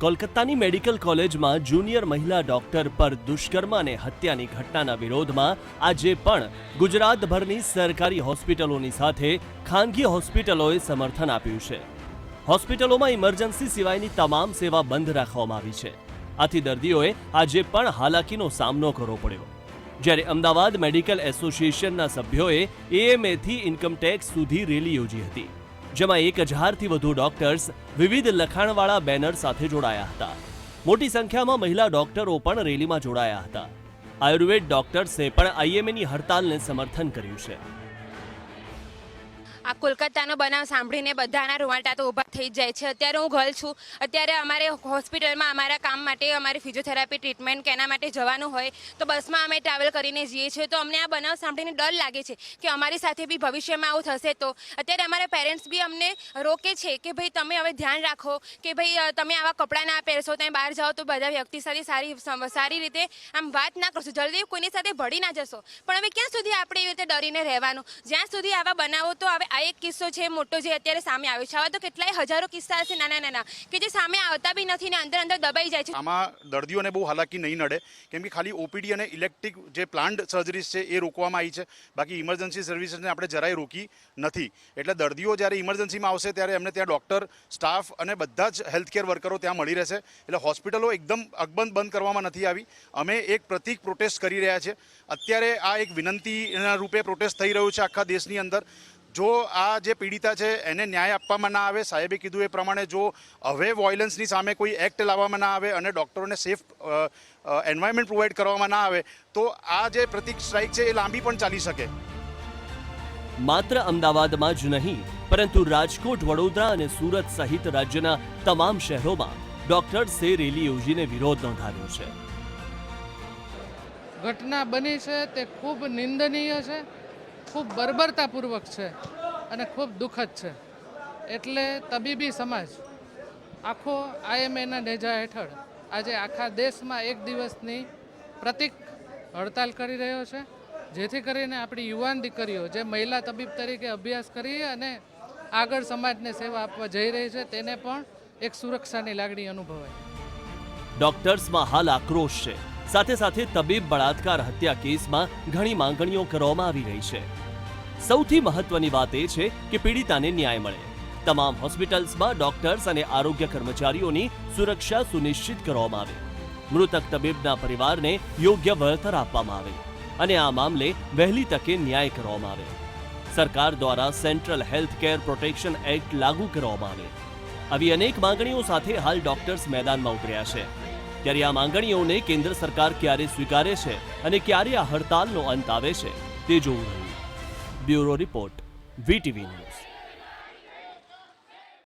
કોલકાતાની medical કોલેજમાં junior મહિલા doctor પર દુષ્કર્મ અને હત્યાની ઘટનાના વિરોધમાં આજે પણ ગુજરાતભરની સરકારી હોસ્પિટલોની સાથે ખાનગી હોસ્પિટલોએ સમર્થન આપ્યું છે. હોસ્પિટલોમાં ઇમરજન્સી સિવાયની તમામ સેવા બંધ રાખવામાં આવી છે. આથી દર્દીઓએ આજે પણ હાલાકીનો સામનો કરવો પડ્યો. જ્યારે અમદાવાદ મેડિકલ એસોસિએશનના સભ્યોએ એએમએથી ઇન્કમટેક્સ સુધી રેલી યોજી હતી. જેમાં એક હજારથી વધુ ડોક્ટર્સ વિવિધ લખાણવાળા બેનર સાથે જોડાયા હતા. મોટી સંખ્યામાં મહિલા ડોક્ટરો પણ રેલીમાં જોડાયા હતા. આયુર્વેદ ડોક્ટર્સે પણ આઈએમએની હડતાલને સમર્થન કર્યું છે. કોલકાતાનો બનાવ સાંભળીને બધાના રૂવાટા તો ઊભા થઈ જાય છે. અત્યારે હું ગર્લ છું. અત્યારે અમારે હોસ્પિટલમાં અમારા કામ માટે અમારી ફિઝિયોથેરાપી ટ્રીટમેન્ટ કે એના માટે જવાનું હોય તો બસમાં અમે ટ્રાવેલ કરીને જઈએ છીએ. તો અમને આ બનાવ સાંભળીને ડર લાગે છે કે અમારી સાથે બી ભવિષ્યમાં આવું થશે તો. અત્યારે અમારા પેરેન્ટ્સ બી અમને રોકે છે કે ભાઈ તમે હવે ધ્યાન રાખો કે ભાઈ તમે આવા કપડાં ના પહેરશો, તમે બહાર જાઓ તો બધા વ્યક્તિ સાથે સારી સારી રીતે આમ વાત ના કરશો. જલ્દી કોઈની સાથે ભળી ના જશો. પણ હવે ક્યાં સુધી આપણે એવી રીતે ડરીને રહેવાનું? જ્યાં સુધી આવા બનાવો તો હવે આ એક કિસ્સો છે, મોટો જે અત્યારે સામે આવ્યો છે. આવા તો કેટલાય હજારો કિસ્સા હશે નાના નાના, કે જે સામે આવતા બી નથી ને અંદર અંદર દબાઈ જાય છે. આમાં દર્દીઓને બહુ હાલાકી નહીં નડે, કેમ કે ખાલી ઓપીડી અને ઇલેક્ટ્રિક જે પ્લાન્ટ સર્જરીસ છે એ રોકવામાં આવી છે. બાકી ઇમરજન્સી સર્વિસીસને આપણે જરાય રોકી નથી. એટલે દર્દીઓ જ્યારે ઇમરજન્સીમાં આવશે ત્યારે એમને ત્યાં ડૉક્ટર, સ્ટાફ અને બધા જ હેલ્થકેર વર્કરો ત્યાં મળી રહેશે. એટલે હોસ્પિટલો એકદમ અકબંધ બંધ કરવામાં નથી આવી. અમે એક પ્રતિક પ્રોટેસ્ટ કરી રહ્યા છીએ અત્યારે આ એક વિનંતીના રૂપે પ્રોટેસ્ટ થઈ રહ્યું છે આખા દેશની અંદર. જો આ જે પીડિતા છે એને ન્યાય આપવામાં ના આવે સાહેબે કીધું એ પ્રમાણે જો હવે વોયલન્સની સામે કોઈ એક્ટ લાવવામાં ના આવે અને ડૉક્ટરોને સેફ એન્વાયરમેન્ટ પ્રોવાઈડ કરવામાં ના આવે તો આ જે પ્રતિક સ્ટ્રાઇક છે એ લાંબી પણ ચાલી શકે. માત્ર અમદાવાદમાં જ નહીં પરંતુ રાજકોટ વડોદરા અને સુરત સહિત રાજ્યના તમામ શહેરોમાં ડોક્ટર્સે રેલી યોજીને વિરોધ નોંધાવ્યો છે. ઘટના બની છે તે ખૂબ નિંદનીય છે ખૂબ બર્બરતાપૂર્વક છે. અને ખૂબ દુઃખદ છે. એટલે તબીબી સમાજ, આખો આઈએમએના નેજા હેઠળ આજે આખા દેશમાં એક દિવસની પ્રતિક હડતાલ કરી રહ્યો છે. જેથી કરીને આપણી યુવાન દીકરીઓ જે મહિલા તબીબ તરીકે અભ્યાસ કરી અને આગળ સમાજને સેવા આપવા જઈ રહી છે, તેને પણ એક સુરક્ષાની લાગણી અનુભવાય. ડોક્ટર્સમાં હાલ આક્રોશ છે. સાથે સાથે તબીબ બળાત્કાર હત્યા કેસમાં ઘણી માંગણીઓ કરવામાં આવી રહી છે. સૌથી મહત્વની વાત એ છે કે પીડિતાને ન્યાય મળે. તમામ હોસ્પિટલ્સમાં ડોક્ટર્સ અને આરોગ્ય કર્મચારીઓની સુરક્ષા સુનિશ્ચિત કરવામાં આવે. મૃતક તબીબના પરિવારને યોગ્ય વળતર આપવામાં આવે અને આ મામલે વહેલી તકે ન્યાય કરવામાં આવે. સરકાર દ્વારા central health care protection act લાગુ કરવામાં આવે. આવી અનેક માંગણીઓ સાથે હાલ ડોક્ટર્સ મેદાનમાં ઉતર્યા છે. ત્યારે આ માંગણીઓને કેન્દ્ર સરકાર ક્યારે સ્વીકારે છે અને ક્યારે આ હડતાલનો અંત આવે છે તે જોવું bureau report V T V news